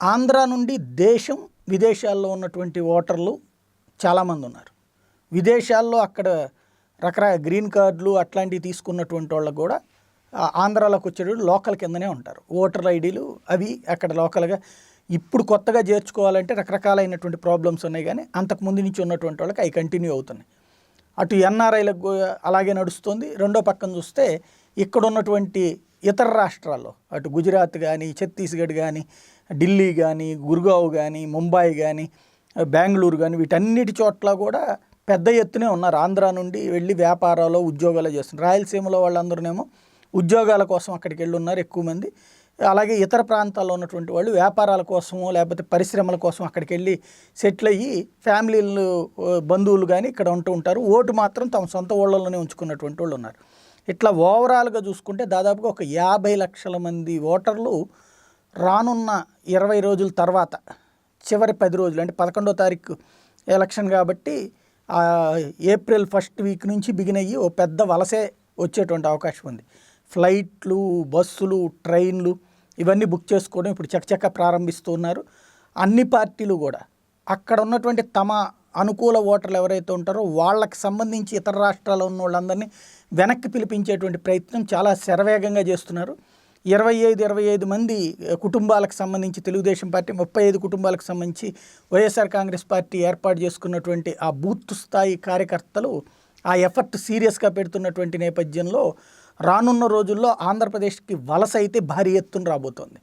ఆంధ్ర నుండి దేశం విదేశాల్లో ఉన్నటువంటి ఓటర్లు చాలామంది ఉన్నారు. విదేశాల్లో అక్కడ రకరకాల గ్రీన్ కార్డులు అట్లాంటివి తీసుకున్నటువంటి వాళ్ళకు కూడా ఆంధ్రాలోకి వచ్చేటప్పుడు లోకల్ కిందనే ఉంటారు. ఓటర్ ఐడీలు అవి అక్కడ లోకల్గా ఇప్పుడు కొత్తగా చేర్చుకోవాలంటే రకరకాలైనటువంటి ప్రాబ్లమ్స్ ఉన్నాయి కానీ అంతకు ముందు నుంచి ఉన్నటువంటి వాళ్ళకి అవి కంటిన్యూ అవుతున్నాయి. అటు ఎన్ఆర్ఐలకు అలాగే నడుస్తుంది. రెండో పక్కన చూస్తే ఇక్కడ ఉన్నటువంటి ఇతర రాష్ట్రాల్లో అటు గుజరాత్ కానీ ఛత్తీస్గఢ్ కానీ ఢిల్లీ కానీ గుర్గావ్ కానీ ముంబాయి కానీ బెంగళూరు కానీ వీటన్నిటి చోట్ల కూడా పెద్ద ఎత్తునే ఉన్నారు. ఆంధ్ర నుండి వెళ్ళి వ్యాపారాలు ఉద్యోగాలు చేస్తున్నారు. రాయలసీమలో వాళ్ళందరూనేమో ఉద్యోగాల కోసం అక్కడికి వెళ్ళి ఉన్నారు ఎక్కువ మంది. అలాగే ఇతర ప్రాంతాల్లో ఉన్నటువంటి వాళ్ళు వ్యాపారాల కోసమో లేకపోతే పరిశ్రమల కోసం అక్కడికి వెళ్ళి సెటిల్ అయ్యి ఫ్యామిలీలు బంధువులు కానీ ఇక్కడ ఉంటూ ఉంటారు. ఓటు మాత్రం తమ సొంత ఊళ్ళలోనే ఉంచుకున్నటువంటి వాళ్ళు ఉన్నారు. ఇట్లా ఓవరాల్గా చూసుకుంటే దాదాపుగా ఒక యాభై లక్షల మంది ఓటర్లు రానున్న ఇరవై రోజుల తర్వాత చివరి పది రోజులు అంటే పదకొండో తారీఖు ఎలక్షన్ కాబట్టి ఏప్రిల్ ఫస్ట్ వీక్ నుంచి బిగిన్ అయ్యి ఓ పెద్ద వలసే వచ్చేటువంటి అవకాశం ఉంది. ఫ్లైట్లు బస్సులు ట్రైన్లు ఇవన్నీ బుక్ చేసుకోవడం ఇప్పుడు చకచక ప్రారంభిస్తున్నారు. అన్ని పార్టీలు కూడా అక్కడ ఉన్నటువంటి తమ అనుకూల ఓటర్లు ఎవరైతే ఉంటారో వాళ్ళకి సంబంధించి ఇతర రాష్ట్రాల్లో ఉన్న వాళ్ళందరినీ వెనక్కి పిలిపించేటువంటి ప్రయత్నం చాలా శరవేగంగా చేస్తున్నారు. ఇరవై ఐదు ఇరవై ఐదు మంది కుటుంబాలకు సంబంధించి తెలుగుదేశం పార్టీ ముప్పై ఐదు కుటుంబాలకు సంబంధించి వైఎస్ఆర్ కాంగ్రెస్ పార్టీ ఏర్పాటు చేసుకున్నటువంటి ఆ బూత్ స్థాయి కార్యకర్తలు ఆ ఎఫర్ట్ సీరియస్గా పెడుతున్నటువంటి నేపథ్యంలో రానున్న రోజుల్లో ఆంధ్రప్రదేశ్కి వలస అయితే భారీ ఎత్తున రాబోతోంది.